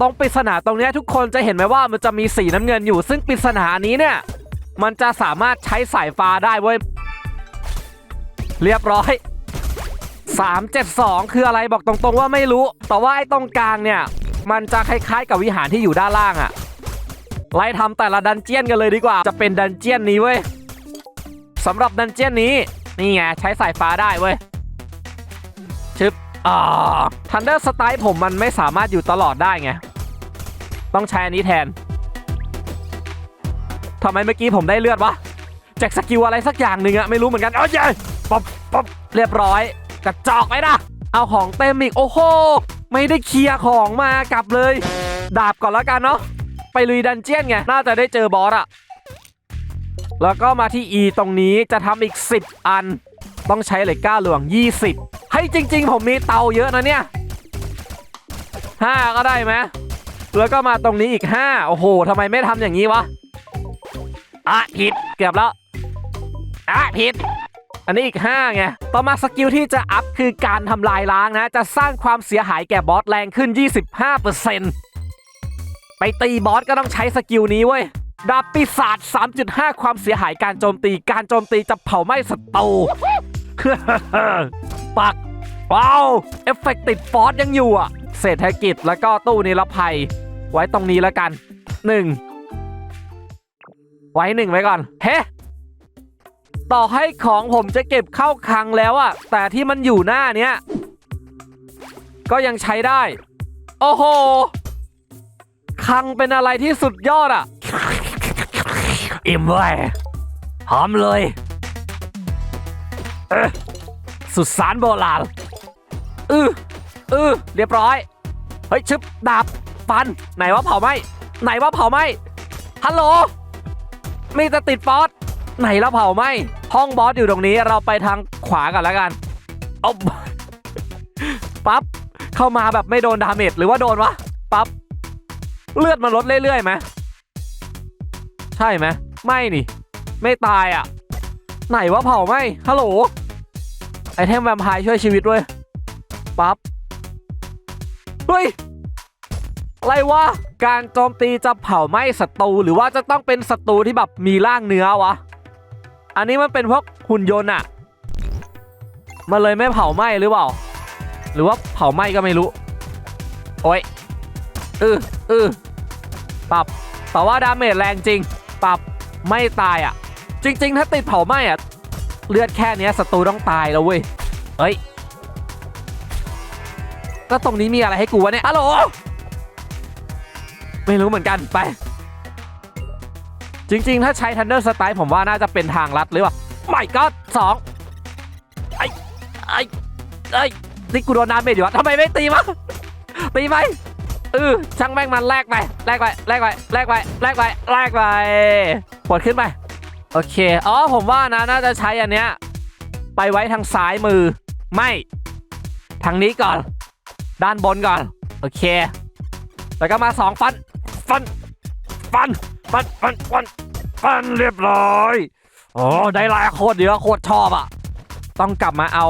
ตรงปริศนาตรงนี้ทุกคนจะเห็นไหมว่ามันจะมีสีน้ำเงินอยู่ ซึ่งปริศนานี้เนี่ย มันจะสามารถใช้สายฟ้าได้เว้ย เรียบร้อย 372 คืออะไรบอกตรงๆว่าไม่รู้ แต่ว่าไอ้ตรงกลางเนี่ย มันจะคล้ายๆกับวิหารที่อยู่ด้านล่างอะไล่ทำแต่ละดันเจียนกันเลยดีกว่า จะเป็นดันเจียนนี้เว้ยสำหรับดันเจียนนี้ นี่ไงใช้สายฟ้าได้เว้ยชึบ อ่าทันเดอร์สไตล์ผมมันไม่สามารถอยู่ตลอดได้ไง ต้องใช้อันนี้แทนทำไมเมื่อกี้ผมได้เลือดวะจากสกิลอะไรสักอย่างหนึ่งอะไม่รู้เหมือนกันเอาเย้ป๊บป๊บเรียบร้อยกระจอกไว้นะเอาของเต็มอีกโอ้โหไม่ได้เคลียร์ของมากลับเลย ดาบก่อนแล้วกันเนาะไปลุยดันเจียนไงน่าจะได้เจอบอสอะแล้วก็มาที่ E ตรงนี้จะทำอีก 10 อัน ต้องใช้เหล็กก้าหลวง 20 ให้จริง ๆ ผมมีเตาเยอะนะเนี่ย5ก็ได้ไหมแล้วก็มาตรงนี้อีก5โอ้โหทำไมไม่ทำอย่างนี้วะอะผิดเกือบแล้วอะผิด อันนี้อีก5ไง ต่อมาสกิลที่จะอัพคือการทำลายล้างนะ จะสร้างความเสียหายแก่บอสแรงขึ้น 25%ไปตีบอสก็ต้องใช้สกิลนี้เว้ย ดาบปีศาจ3.5 ความเสียหายการโจมตี การโจมตีจะเผาไหม้ศัตรูปัก ว้าวเอฟเฟกต์ติดฟอสยังอยู่อะ เศรษฐกิจแล้วก็ตู้นิรภัย ไว้ตรงนี้แล้วกัน1ไว้หนึ่งไว้ก่อน เฮ้ต่อให้ของผมจะเก็บเข้าคลังแล้วอะแต่ที่มันอยู่หน้าเนี้ย ก็ยังใช้ได้ โอ้โหคลังเป็นอะไรที่สุดยอดอะอิ่มเว้ยหอมเลย เออสุดสารโบราณ อืออือเรียบร้อย เฮ้ยชึบดาบฟัน ไหนว่าเผาไหมไหนว่าเผาไหมฮัลโหลมีแต่ติดฟอสไหนแล้วเผาไหมห้องบอสอยู่ตรงนี้เราไปทางขวากันแล้วกันเอาปั๊บเข้ามาแบบไม่โดนดาเมจหรือว่าโดนวะปั๊บเลือดมันลดเรื่อยๆไหมใช่ไหมไม่นี่ ไม่ตายอะ ไหนว่าเผาไหมฮัลโหลไอเทมแวมไพร์ช่วยชีวิตด้วย ปั๊บ เฮ้ย อะไรวะ การโจมตีจะเผาไหม้ศัตรูหรือว่าจะต้องเป็นศัตรูที่แบบมีร่างเนื้อวะ อันนี้มันเป็นพวกหุ่นยนต์อะมันเลยไม่เผาไหม้หรือเปล่า หรือว่าเผาไหม้ก็ไม่รู้ โอ้ยเออเออปรับแต่ว่าดาเมจแรงจริง ปรับไม่ตายอะจริง ๆ ถ้าติดเผาไหม้อะเลือดแค่เนี้ยศัตรูต้องตายแล้วเว้ย เฮ้ย ก็ตรงนี้มีอะไรให้กูวะเนี่ยฮัลโหลไม่รู้เหมือนกันไป จริง ๆ ถ้าใช้ Thunder Strike ผมว่าน่าจะเป็นทางลัดหรือเปล่าไม่ก็สองไอ้ไอ้ไอ้นี่กูโดนดาเมจอยู่วะทำไมไม่ตีมาตีไปเออช่างแม่งมันแลกไปแลกไปแลกไปแลกไปแลกไปแลกไปปวดขึ้นไปโอเคอ๋อผมว่านะน่าจะใช้อันเนี้ยไปไว้ทางซ้ายมือ ไม่ ทางนี้ก่อน ด้านบนก่อน โอเค แล้วก็มาสองฟัน ฟัน ฟัน ฟัน ฟัน ฟัน ฟันเรียบร้อยโอ้ได้ลายโคตรเยอะโคตรชอบอะ ต้องกลับมาเอา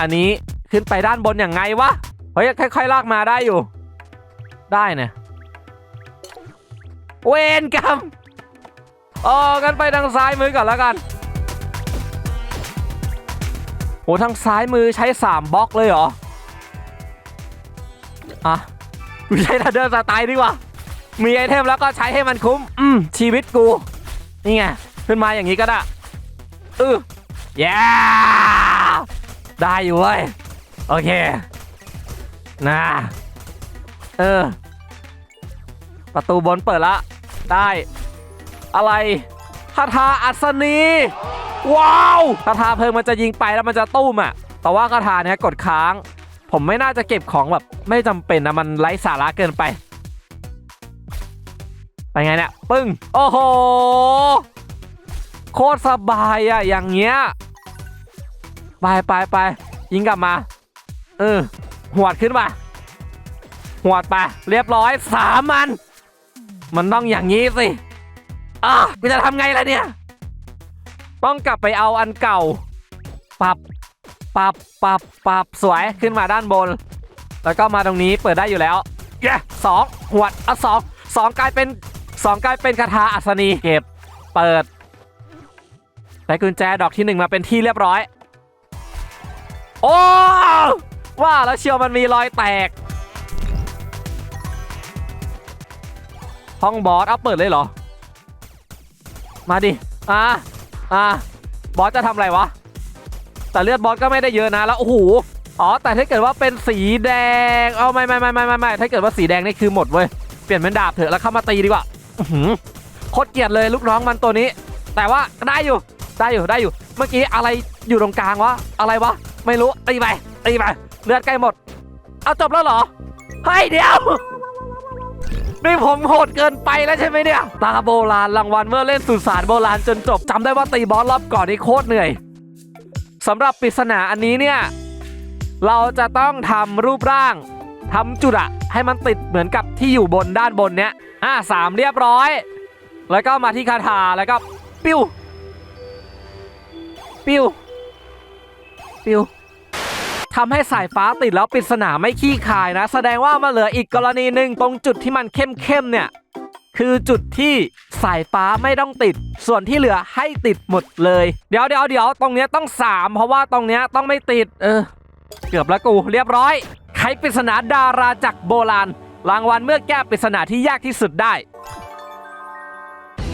อันนี้ขึ้นไปด้านบนอย่างไงวะ เฮ้ยค่อยๆลากมาได้อยู่ ได้เนี่ย เวนกรรมอ๋อกันไปทางซ้ายมือก่อนแล้วกันโหทางซ้ายมือใช้ 3บล็อกเลยเหรอ อะกูใช้ทันเดอร์สไตล์ดีกว่า มีไอเทมแล้วก็ใช้ให้มันคุ้ม อืม ชีวิตกู นี่ไง ขึ้นมาอย่างนี้ก็ได้อือแย่ได้อยู่เว้ย โอเค นะ เออ ประตูบนเปิดละ ได้ อะไรคาถาอัศนีว้าวคาถาเพลิงมันจะยิงไปแล้วมันจะตุ้มอะ แต่ว่าคาถาเนี้ยกดค้าง ผมไม่น่าจะเก็บของแบบไม่จำเป็นนะมันไร้สาระเกินไป ไปไงเนี่ยปึ้ง โอ้โห โคตรสบายอะอย่างเงี้ย ไปไปไปยิงกลับมา เออ หวดขึ้นมาหวดไป เรียบร้อยสามมัน มันต้องอย่างนี้สิอะกูจะทำไงล่ะเนี่ย ต้องกลับไปเอาอันเก่า ปรับ ปรับปรับปรับสวยขึ้นมาด้านบน แล้วก็มาตรงนี้เปิดได้อยู่แล้วแย่สองหวดอะสองสองกลายเป็นสองกลายเป็นคาถาอัศนีเก็บเปิดได้กุญแจดอกที่หนึ่งมาเป็นที่เรียบร้อย โอ้ว่าแล้วเชียวมันมีรอยแตก ห้องบอสเอาเปิดเลยเหรอ มาดิ อ่าอ่าบอสจะทำอะไรวะ แต่เลือดบอสก็ไม่ได้เยอะนะแล้วโอ้โหอ๋อแต่ถ้าเกิดว่าเป็นสีแดงเอาไม่ไม่ไม่ไม่ไม่ไม่ถ้าเกิดว่าสีแดงนี่คือหมดเว้ยเปลี่ยนเป็นดาบเถอะแล้วเข้ามาตีดีกว่าโคตรเกลียดเลยลูกน้องมันตัวนี้ แต่ว่าได้อยู่ได้อยู่ได้อยู่ เมื่อกี้อะไรอยู่ตรงกลางวะอะไรวะไม่รู้ตีไปตีไปเลือดใกล้หมด เอาจบแล้วเหรอเฮ้ยเดี๋ยวนี่ผมโหดเกินไปแล้วใช่ไหมเนี่ย ตาโบราณรางวัลเมื่อเล่นสุสานโบราณจนจบจำได้ว่าตีบอสรอบก่อนนี่โคตรเหนื่อย สำหรับปริศนาอันนี้เนี่ยเราจะต้องทำรูปร่างทำจุดอะให้มันติดเหมือนกับที่อยู่บนด้านบนเนี้ยอ่าสามเรียบร้อย แล้วก็มาที่คาถาแล้วก็ปิ้ว ปิ้ว ปิ้วทำให้สายฟ้าติดแล้วปริศนาไม่ขี้คายนะ แสดงว่ามาเหลืออีกกรณีหนึ่งตรงจุดที่มันเข้มๆเนี่ย คือจุดที่สายฟ้าไม่ต้องติด ส่วนที่เหลือให้ติดหมดเลย เดี๋ยวเดี๋ยวเดี๋ยวตรงเนี้ยต้อง 3 เพราะว่าตรงเนี้ยต้องไม่ติด เออ เกือบแล้วกูเรียบร้อยไขปริศนาดาราจากรโบราณ รางวัลเมื่อแก้ปริศนาที่ยากที่สุดได้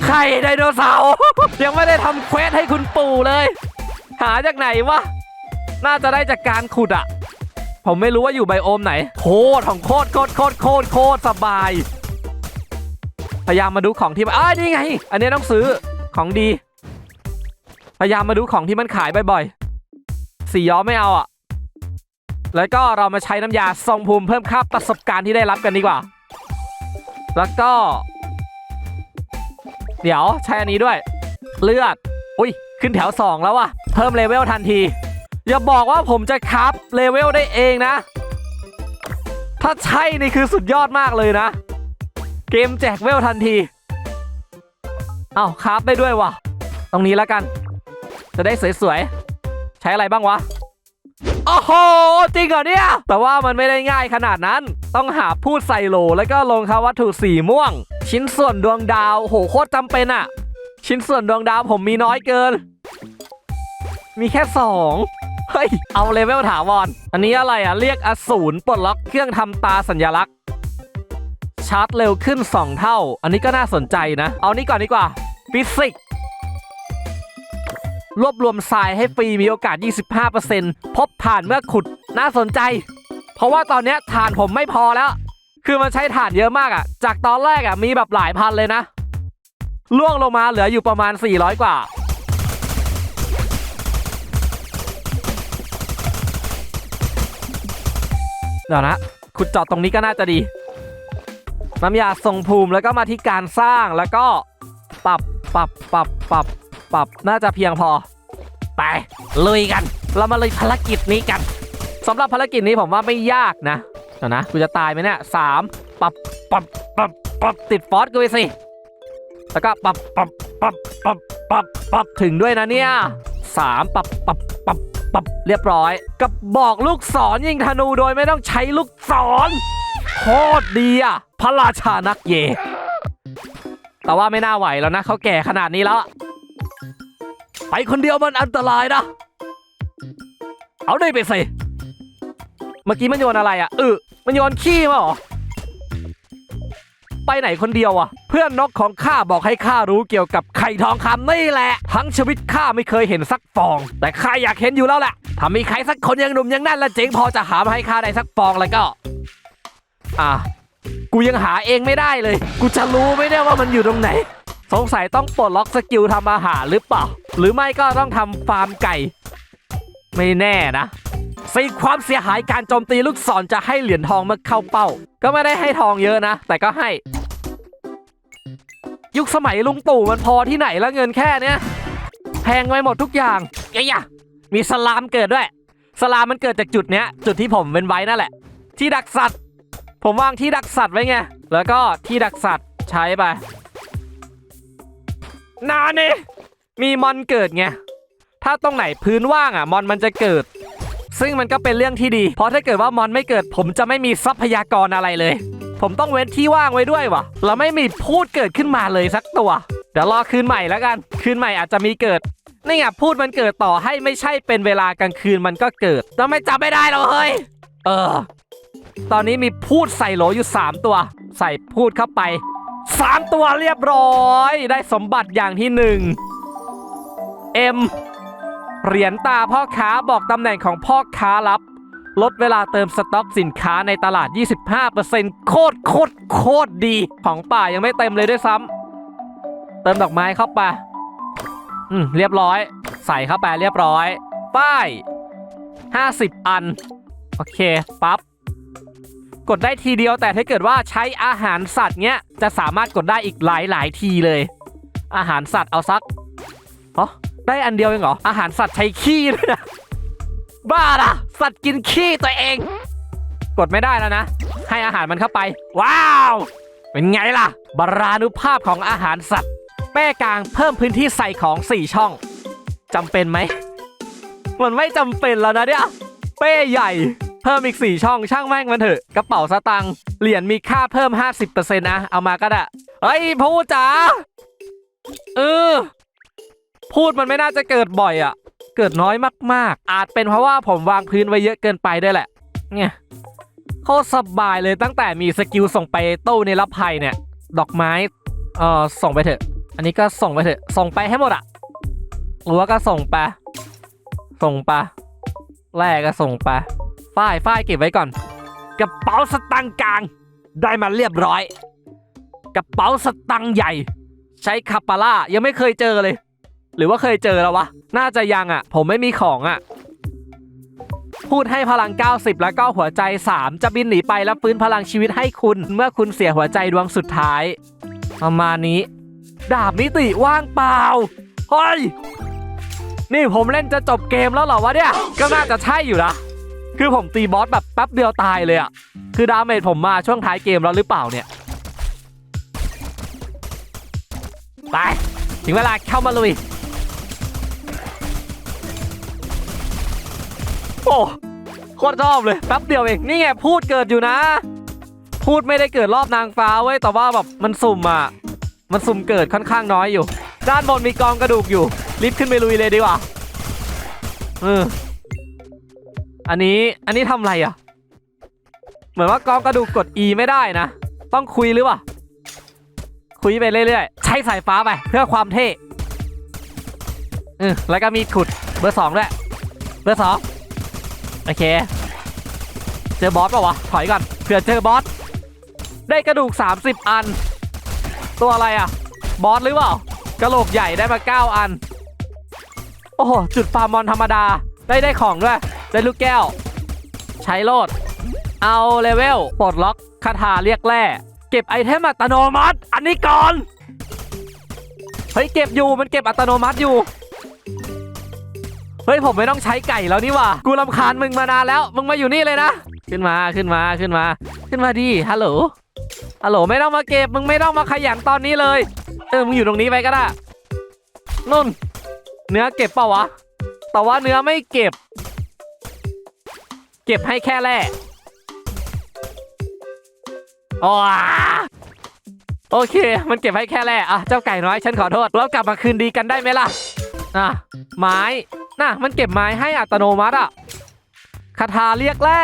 ไข่ไดโนเสาร์ ยังไม่ได้ทำเควสให้คุณปู่เลย หาจากไหนวะ น่าจะได้จากการขุดอะผมไม่รู้ว่าอยู่ไบโอมไหนโคตรของโคตรโคตรโคตรโคตรโคตรสบาย พยายามมาดูของที่อ้ายนี่ไง อันนี้ต้องซื้อของดี พยายามมาดูของที่มันขายบ่อยๆสีย้อมไม่เอาอะ แล้วก็เรามาใช้น้ำยาทรงภูมิเพิ่มค่าประสบการณ์ที่ได้รับกันดีกว่า แล้วก็ เดี๋ยวใช้อันนี้ด้วย เลือด อุ้ยขึ้นแถว 2 แล้วว่ะ เพิ่มเลเวลทันที อย่าบอกว่าผมจะคับเลเวลได้เองนะ ถ้าใช่นี่คือสุดยอดมากเลยนะ เกมแจกเวลทันที เอ้าคราฟได้ด้วยวะตรงนี้แล้วกัน จะได้สวยๆ ใช้อะไรบ้างวะ โอ้โห จริงเหรอเนี่ย แต่ว่ามันไม่ได้ง่ายขนาดนั้น ต้องหาพูดใส่โหลแล้วก็ลงคำวัตถุสีม่วง ชิ้นส่วนดวงดาวโหโคตรจำเป็นอะชิ้นส่วนดวงดาวผมมีน้อยเกิน มีแค่สองเฮ้ย เอาเลเวลถาวรอันนี้อะไรอะเรียกอสูรปลดล็อกเครื่องทำตาสัญลักษณ์ ชาร์จเร็วขึ้น 2 เท่า อันนี้ก็น่าสนใจนะ เอานี่ก่อนดีกว่าฟิสิกส์รวบรวมทรายให้ฟรีมีโอกาส 25%พบผ่านเมื่อขุดน่าสนใจ เพราะว่าตอนนี้ยฐานผมไม่พอแล้ว คือมันใช้ฐานเยอะมากอะจากตอนแรกอะมีแบบหลายพันเลยนะ ล่วงลงมาเหลืออยู่ประมาณ 400 กว่า เดี๋ยวนะ ขุดเจาะตรงนี้ก็น่าจะดี น้ำยาทรงภูมิแล้วก็มาที่การสร้างแล้วก็ปรับปรับปรับปรับปรับน่าจะเพียงพอ ไปลุยกัน เรามาเลยภารกิจนี้กันสำหรับภารกิจนี้ผมว่าไม่ยากนะเดี๋ยวนะกูจะตายไหมเนี่ยสามปรับปรับปรับปรับติดฟอสกูไปสิแล้วก็ปรับปรับปรับปรับปรับปรับถึงด้วยนะเนี่ยสามปรับปรับปรับปรับเรียบร้อย กับบอกลูกศรยิงธนูโดยไม่ต้องใช้ลูกศร โคตรดีอะ พระราชานักเย แต่ว่าไม่น่าไหวแล้วนะเขาแก่ขนาดนี้แล้ว ไปคนเดียวมันอันตรายนะ เอาได้ไปสิ เมื่อกี้มันโยนอะไรอะเออมันโยนขี้มาหรอ ไปไหนคนเดียวอะ เพื่อนนกของข้าบอกให้ข้ารู้เกี่ยวกับไข่ทองคำนี่แหละ ทั้งชีวิตข้าไม่เคยเห็นสักฟอง แต่ข้าอยากเห็นอยู่แล้วแหละถ้ามีใครสักคนยังหนุ่มยังแน่นและเจ๋งพอจะหามาให้ข้าได้สักฟองแล้วก็ อะกูยังหาเองไม่ได้เลย กูจะรู้ไหมเนี่ยว่ามันอยู่ตรงไหน สงสัยต้องปลดล็อกสกิลทำอาหารหรือเปล่า หรือไม่ก็ต้องทำฟาร์มไก่ ไม่แน่นะสิ่งความเสียหายการโจมตีลูกศรจะให้เหรียญทองเมื่อเข้าเป้า ก็ไม่ได้ให้ทองเยอะนะ แต่ก็ให้ ยุคสมัยลุงตู่มันพอที่ไหนแล้วเงินแค่เนี้ยแพงไปหมดทุกอย่างไอ้ยะมีสลามเกิดด้วย สลามมันเกิดจากจุดเนี้ย จุดที่ผมเป็นไว้นั่นแหละ ที่ดักสัตว์ ผมวางที่ดักสัตว์ไว้ไง แล้วก็ที่ดักสัตว์ใช้ไป นานี่มีมอนเกิดไง ถ้าตรงไหนพื้นว่างอะมอนมันจะเกิด ซึ่งมันก็เป็นเรื่องที่ดี เพราะถ้าเกิดว่ามอนไม่เกิด ผมจะไม่มีทรัพยากรอะไรเลย ผมต้องเว้นที่ว่างไว้ด้วยวะเราไม่มีพูดเกิดขึ้นมาเลยสักตัว เดี๋ยวรอคืนใหม่แล้วกัน คืนใหม่อาจจะมีเกิดนี่ไงพูดมันเกิดต่อให้ไม่ใช่เป็นเวลากลางคืนมันก็เกิดต้องไม่จำไม่ได้หรอเฮ้ย เออ ตอนนี้มีพูดใส่โหลอยู่ 3 ตัว ใส่พูดเข้าไป 3 ตัวเรียบร้อย ได้สมบัติอย่างที่1 M เหรียญตาพ่อค้าบอกตำแหน่งของพ่อค้าลับ ลดเวลาเติมสต็อกสินค้าในตลาด 25%โคตรโคตรโคตรดี ของป่ายังไม่เต็มเลยด้วยซ้ำเติมดอกไม้เข้าไปอืมเรียบร้อย ใส่เข้าไปเรียบร้อย ป้าย 50 อัน โอเค ปั๊บ กดได้ทีเดียวแต่ถ้าเกิดว่าใช้อาหารสัตว์เนี้ยจะสามารถกดได้อีกหลายหลายทีเลย อาหารสัตว์เอาสักอ๋อได้อันเดียวเองเหรอ อาหารสัตว์ใช้ขี้ด้วยนะบ้าล่ะ สัตว์กินขี้ตัวเอง กดไม่ได้แล้วนะ ให้อาหารมันเข้าไป ว้าว เป็นไงล่ะ บารานุภาพของอาหารสัตว์ แป้กลางเพิ่มพื้นที่ใส่ของ 4 ช่อง จำเป็นไหม มันไม่จำเป็นแล้วนะเนี่ย เป้ใหญ่ เพิ่มอีก 4 ช่องช่างแม่งมันเถอะ กระเป๋าสตังค์เหรียญมีค่าเพิ่ม 50%นะ เอามาก็ได้เฮ้ยพูดจ๋าเออ พูดมันไม่น่าจะเกิดบ่อยอะ่ะ เกิดน้อยมากๆ อาจเป็นเพราะว่าผมวางพื้นไว้เยอะเกินไปด้วยแหละ เนี่ยโคตรสบายเลยตั้งแต่มีสกิลส่งไปตู้ในรับภัยเนี่ย ดอกไม้เออส่งไปเถอะ อันนี้ก็ส่งไปเถอะ ส่งไปให้หมดอะหรือว่าก็ส่งไป ส่งไปแรกก็ส่งไป ฝ้ายฝ้ายเก็บไว้ก่อน กระเป๋าสตังค์กลาง ได้มาเรียบร้อย กระเป๋าสตังค์ใหญ่ ใช้คาปาร่ายังไม่เคยเจอเลย หรือว่าเคยเจอแล้ววะ น่าจะยังอะ ผมไม่มีของอะ พูดให้พลัง 90 แล้วก็หัวใจ 3 จะบินหนีไปแล้วฟื้นพลังชีวิตให้คุณเมื่อคุณเสียหัวใจดวงสุดท้าย ประมาณนี้ ดาบมิติว่างเปล่าเฮ้ยนี่ผมเล่นจะจบเกมแล้วเหรอวะเนี่ย ก็น่าจะใช่อยู่นะ คือผมตีบอสแบบแป๊บเดียวตายเลยอะคือดาเมจผมมาช่วงท้ายเกมแล้วหรือเปล่าเนี่ย ไป ถึงเวลาเข้ามาลุย โอ้โคตรชอบเลยแป๊บเดียวเอง นี่ไงพูดเกิดอยู่นะ พูดไม่ได้เกิดรอบนางฟ้าเว้ยแต่ว่าแบบมันสุ่มอะมันสุ่มเกิดค่อนข้างน้อยอยู่ ด้านบนมีกองกระดูกอยู่รีบขึ้นไปลุยเลยดีกว่า เออ อันนี้อันนี้ทำอะไรอะ เหมือนว่ากองกระดูกกด E ไม่ได้นะ ต้องคุยหรือเปล่า คุยไปเรื่อยๆ ใช้สายฟ้าไป เพื่อความเท่เออแล้วก็มีขุดเบอร์สองด้วย เบอร์สองโอเค เจอบอสป่าวะ ถอยก่อนเผื่อเจอบอส ได้กระดูก 30 อัน ตัวอะไรอะ บอสหรือเปล่ากระโหลกใหญ่ได้มา 9 อัน โอ้โห จุดฟาร์มมอนธรรมดา ได้ได้ของด้วย ได้ลูกแก้ว ใช้โลด เอาเลเวลปลดล็อกคาถาเรียกแร่เก็บไอเทมอัตโนมัติ อันนี้ก่อน เฮ้ย เก็บอยู่มันเก็บอัตโนมัติอยู่ เฮ้ย ผมไม่ต้องใช้ไก่แล้วนี่ว่า กูรำคาญมึงมานานแล้ว มึงมาอยู่นี่เลยนะ ขึ้นมาขึ้นมาขึ้นมา ขึ้นมาดิฮัลโหลฮัลโหลไม่ต้องมาเก็บมึงไม่ต้องมาขยันตอนนี้เลย เออมึงอยู่ตรงนี้ไปก็ได้นุ่น เนื้อเก็บเปล่าวะแต่ว่าเนื้อไม่เก็บ เก็บให้แค่แร่โอ้โอเค มันเก็บให้แค่แร่อะเจ้าไก่น้อยฉันขอโทษเรากลับมาคืนดีกันได้ไหมล่ะอะไม้น่ะมันเก็บไม้ให้อัตโนมัติอะคาถาเรียกแร่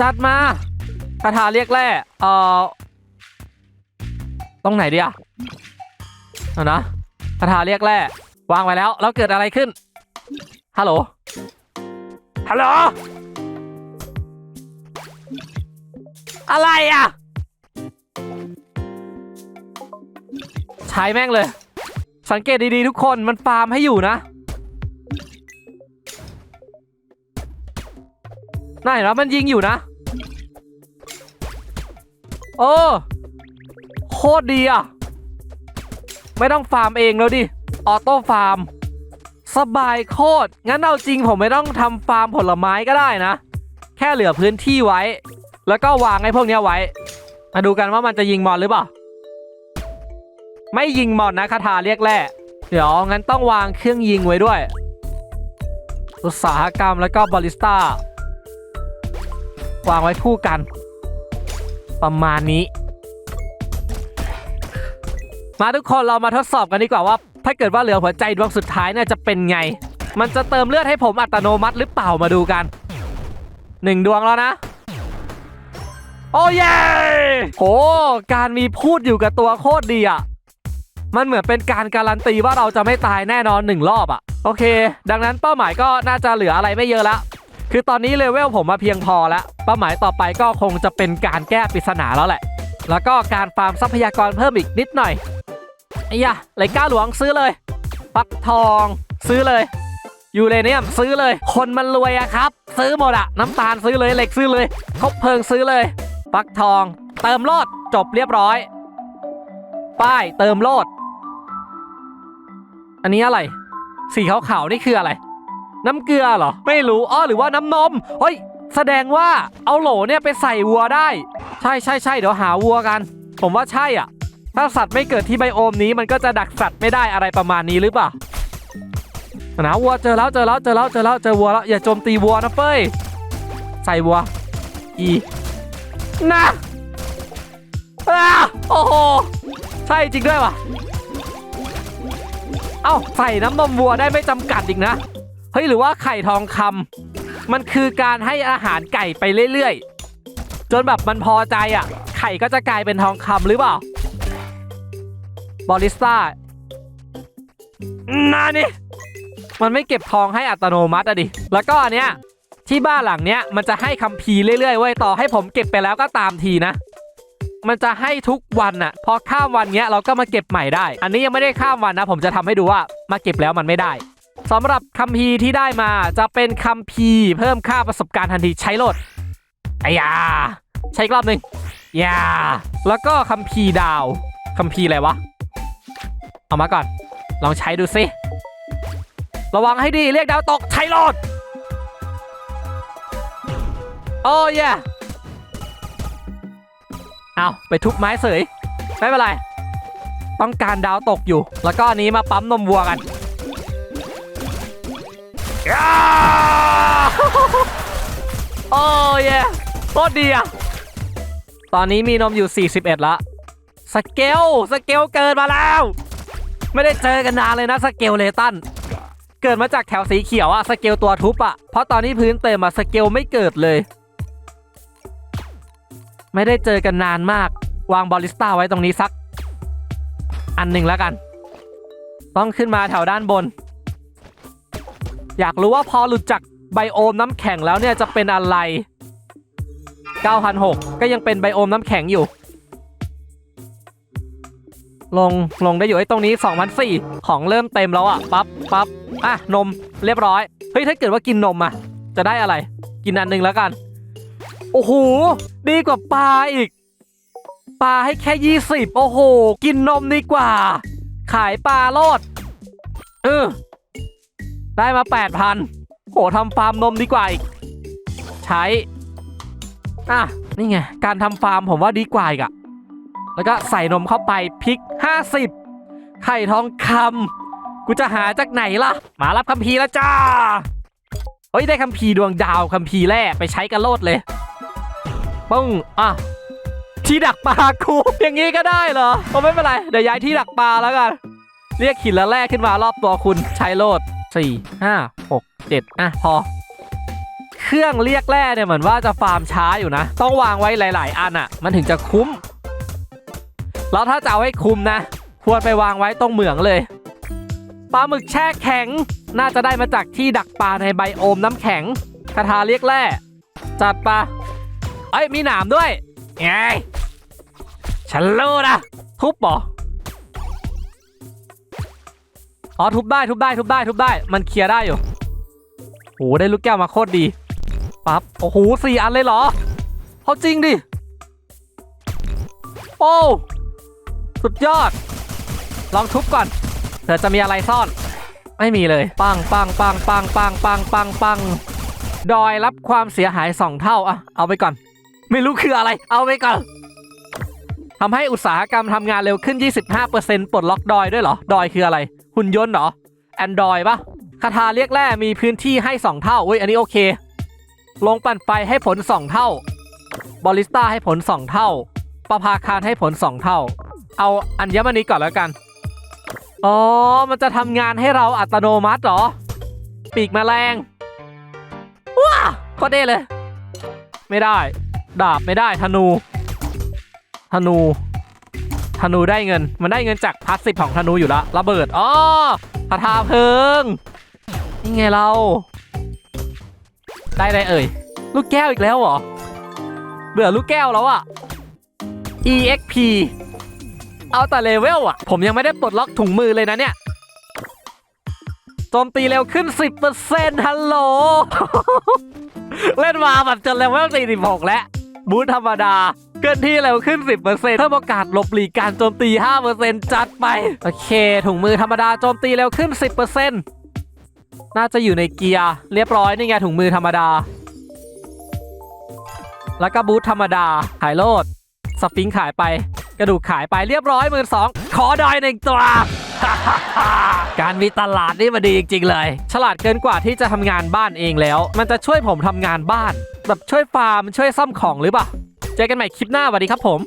จัดมาคาถาเรียกแร่เอ่อตรงไหนดีอะเอานะคาถาเรียกแร่วางไว้แล้วแล้วเกิดอะไรขึ้นฮัลโหล ฮัลโหล อะไรอะ ใช้แม่งเลย สังเกตดีๆทุกคนมันฟาร์มให้อยู่นะนั่นแล้วมันยิงอยู่นะ โอ้โคตรดีอะ ไม่ต้องฟาร์มเองแล้วดิ ออโต้ฟาร์ม สบายโคตร งั้นเอาจริงผมไม่ต้องทำฟาร์มผลไม้ก็ได้นะ แค่เหลือพื้นที่ไว้ แล้วก็วางไอ้พวกนี้ไว้ มาดูกันว่ามันจะยิงมอนหรือเปล่า ไม่ยิงมอนนะคาถาเรียกแร่เดี๋ยวงั้นต้องวางเครื่องยิงไว้ด้วย อุตสาหกรรมแล้วก็บาลิสต้าวางไว้คู่กัน ประมาณนี้ มาทุกคนเรามาทดสอบกันดีกว่าว่า ถ้าเกิดว่าเหลือหัวใจดวงสุดท้ายเนี่ยจะเป็นไง มันจะเติมเลือดให้ผมอัตโนมัติหรือเปล่ามาดูกันหนึ่งดวงแล้วนะ โอ้เย่โห การมีพูดอยู่กับตัวโคตรดีอะมันเหมือนเป็นการการันตีว่าเราจะไม่ตายแน่นอนหนึ่งรอบอะโอเค ดังนั้นเป้าหมายก็น่าจะเหลืออะไรไม่เยอะละคือตอนนี้เลเวลผมมาเพียงพอแล้ว เป้าหมายต่อไปก็คงจะเป็นการแก้ปริศนาแล้วแหละ แล้วก็การฟาร์มทรัพยากรเพิ่มอีกนิดหน่อย ไอ้ยะไหลก้าหลวงซื้อเลย ปักทองซื้อเลยยูเรเนียมซื้อเลย คนมันรวยอะครับ ซื้อหมดอะน้ำตาลซื้อเลยเหล็กซื้อเลยคบเพลิงซื้อเลย ปักทอง เติมโลดจบเรียบร้อย ป้ายเติมโลด อันนี้อะไร สีขาวๆนี่คืออะไร น้ำเกลือเหรอ ไม่รู้อ้อหรือว่าน้ำนมเฮ้ยแสดงว่าเอาโหลเนี่ยไปใส่วัวได้ ใช่ใช่ใช่เดี๋ยวหาวัวกัน ผมว่าใช่อะ ถ้าสัตว์ไม่เกิดที่ไบโอมนี้มันก็จะดักสัตว์ไม่ได้อะไรประมาณนี้หรือเปล่านะวัวเจอแล้วเจอแล้วเจอแล้วเจอแล้วเจอวัวแล้วอย่าโจมตีวัวนะเฟ้ยใส่วัวอีนะอ้าโอ้โหใช่จริงด้วยวะเอ้าใส่น้ำนมวัวได้ไม่จำกัดอีกนะเฮ้ยหรือว่าไข่ทองคำมันคือการให้อาหารไก่ไปเรื่อยๆ จนแบบมันพอใจอะ ไข่ก็จะกลายเป็นทองคำหรือเปล่า บอลิสต้านานี่มันไม่เก็บทองให้อัตโนมัติอะดิ แล้วก็อันเนี้ยที่บ้านหลังเนี้ยมันจะให้คัมภีร์เรื่อยๆเว้ยต่อให้ผมเก็บไปแล้วก็ตามทีนะ มันจะให้ทุกวันน่ะพอข้ามวันเนี้ยเราก็มาเก็บใหม่ได้ อันนี้ยังไม่ได้ข้ามวันนะ ผมจะทำให้ดูว่ามาเก็บแล้วมันไม่ได้สำหรับคัมภีร์ที่ได้มาจะเป็นคัมภีร์เพิ่มค่าประสบการณ์ทันทีใช้โหลดไอ้ยาใช้อีกรอบหนึ่งยาแล้วก็คัมภีร์ดาวคัมภีร์อะไรวะ เอามาก่อน ลองใช้ดูสิ ระวังให้ดี เรียกดาวตกใช้โหลด โอ้ยเอาไปทุบไม้เสย ไม่เป็นไร ต้องการดาวตกอยู่ แล้วก็อันนี้มาปั๊มนมวัวกันโอ้ยโคตรดีอะตอนนี้มีนมอยู่ 41 ละ สเกล สเกลเกินมาแล้ว ไม่ได้เจอกันนานเลยนะสเกลเลตันเกิดมาจากแถวสีเขียวอะสเกลตัวทุบอะเพราะตอนนี้พื้นเต็มอะสเกลไม่เกิดเลย ไม่ได้เจอกันนานมาก วางบอลลิสต้าไว้ตรงนี้สัก อันหนึ่งแล้วกัน ต้องขึ้นมาแถวด้านบน อยากรู้ว่าพอหลุดจากไบโอมน้ำแข็งแล้วเนี่ยจะเป็นอะไร9,600ก็ยังเป็นไบโอมน้ำแข็งอยู่ ลงลงได้อยู่ไอ้ตรงนี้2,004ของเริ่มเต็มแล้วอะปั๊บปั๊บอะนมเรียบร้อยเฮ้ยถ้าเกิดว่ากินนมอะจะได้อะไร กินอันหนึ่งแล้วกัน โอ้โหดีกว่าปลาอีกปลาให้แค่ 20 โอ้โห กินนมดีกว่า ขายปลาโลดเออได้มา 8,000โหทำฟาร์มนมดีกว่าอีก ใช้ อะ นี่ไง การทำฟาร์มผมว่าดีกว่าอีกอะ แล้วก็ใส่นมเข้าไปพริก 50 ไข่ทองคำกูจะหาจากไหนล่ะ มารับคัมภีร์แล้วจ้า เฮ้ยได้คัมภีร์ดวงดาวคัมภีร์แรกไปใช้กันโลดเลยปึ้งอะที่ดักปลากูอย่างงี้ก็ได้เหรอก็ไม่เป็นไร เดี๋ยวย้ายที่ดักปลาแล้วกัน เรียกหินละแรกขึ้นมารอบตัวคุณใช้โลด4 5 6 7อะพอ เครื่องเรียกแร่เนี่ยเหมือนว่าจะฟาร์มช้าอยู่นะ ต้องวางไว้หลาย ๆ อันอะ มันถึงจะคุ้ม แล้วถ้าจะเอาให้คุ้มนะ ควรไปวางไว้ตรงเหมืองเลยปลาหมึกแช่แข็ง น่าจะได้มาจากที่ดักปลาในไบโอมน้ำแข็งคาถาเรียกแร่จัดปะเอ้ยมีหนามด้วยไงฉันรู้นะทุบเหรออ๋อทุบได้ทุบได้ทุบได้ทุบได้ มันเคลียร์ได้อยู่โหได้ลูกแก้วมาโคตรดีปั๊บโอ้โหสี่อันเลยเหรอเขาจริงดิ โอ้ สุดยอด ลองทุบก่อนเผื่อจะมีอะไรซ่อน ไม่มีเลยปังปังปังปังปังปังปังปังดอยรับความเสียหายสองเท่าอะเอาไปก่อน ไม่รู้คืออะไร เอาไปก่อนทำให้อุตสาหกรรมทำงานเร็วขึ้น 25%ปลดล็อกดอยด้วยเหรอ ดอยคืออะไร หุ่นยนต์เหรอแอนดรอยปะคาถาเรียกแร่มีพื้นที่ให้ 2 เท่าเว้ยอันนี้โอเค ลงปั่นไฟให้ผล 2 เท่า บอลิสต้าให้ผล 2 เท่า ประภาคารให้ผล 2 เท่า เอาอัญมณีก่อนแล้วกัน อ๋อ มันจะทำงานให้เราอัตโนมัติเหรอ ปีกแมลง ว้าโคตรเด้เลย ไม่ได้ ดาบไม่ได้ธนู ธนู ธนูได้เงิน มันได้เงินจากพาสซีฟของธนูอยู่ละระเบิด อ๋อคาถาเพลิง นี่ไงเรา ได้อะไรเอ่ย ลูกแก้วอีกแล้วเหรอ เบื่อลูกแก้วแล้วอะ EXP เอาแต่เลเวลอะผมยังไม่ได้ปลดล็อกถุงมือเลยนะเนี่ยโจมตีเร็วขึ้น 10%ฮัลโหล เล่นมาแบบจนเลเวล46 แล้ว บูทธรรมดาเคลื่อนที่เร็วขึ้น 10%เพิ่มโอกาสหลบหลีกการโจมตี 5%จัดไป โอเค ถุงมือธรรมดาโจมตีเร็วขึ้น 10%น่าจะอยู่ในเกียร์เรียบร้อยนี่ไงถุงมือธรรมดา แล้วก็บูทธรรมดาขายโลดสฟิงขายไป กระดูกขายไปเรียบร้อยหมื่นสองขอดอยหนึ่งตัว การมีตลาดนี่มันดีจริง ๆ เลย ฉลาดเกินกว่าที่จะทำงานบ้านเองแล้ว มันจะช่วยผมทำงานบ้าน แบบช่วยฟาร์มช่วยซ่อมของหรือเปล่า เจอกันใหม่คลิปหน้าสวัสดีครับผม